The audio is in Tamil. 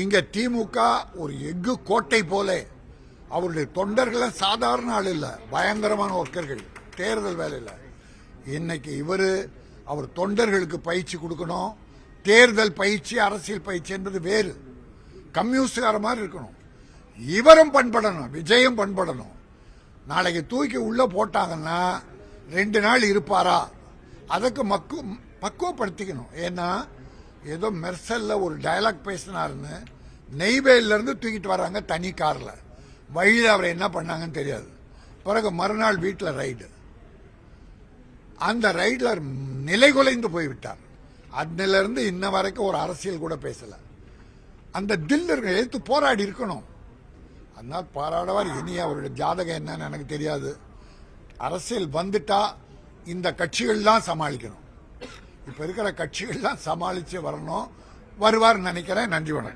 இங்க திமுக ஒரு எஃகு கோட்டை போல. அவருடைய தொண்டர்களை சாதாரண ஆள் இல்லை. பயங்கரமான ஒர்க்கர்கள். தேர்தல் வேலையில் இன்னைக்கு இவர் அவர் தொண்டர்களுக்கு பயிற்சி கொடுக்கணும். தேர்தல் பயிற்சி அரசியல் பயிற்சி என்பது வேறு. கம்யூனிஸ்டுகார மாதிரி இருக்கணும். இவரும் பண்படணும். விஜயம் பண்படணும். நாளைக்கு தூக்கி உள்ள போட்டாங்கன்னா ரெண்டு நாள் இருப்பாரா? அதுக்கு மக்கு பக்குவப்படுத்திக்கணும். ஏன்னா ஏதோ மெர்சல்ல ஒரு டயலாக் பேசினாருன்னு நெய்வேலிருந்து தூக்கிட்டு வராங்க தனி காரில். வழியில் அவரை என்ன பண்ணாங்கன்னு தெரியாது. பிறகு மறுநாள் வீட்டில் ரைடு அந்த ரைடில் நிலைகுலைந்து போய்விட்டார். அதிலிருந்து இன்ன வரைக்கும் ஒரு அரசியல் கூட பேசலை. அந்த தில்லர்கள் எடுத்து போராடி இருக்கணும். அதனால் பாராடவார். இனி அவருடைய ஜாதகம் என்னன்னு எனக்கு தெரியாது. அரசியல் வந்துட்டா இந்த கட்சிகள் தான் சமாளிக்கணும். இப்ப இருக்கிற கட்சிகள் தான் சமாளிச்சு வரணும். வருவார் நினைக்கிறேன். நன்றி வணக்கம்.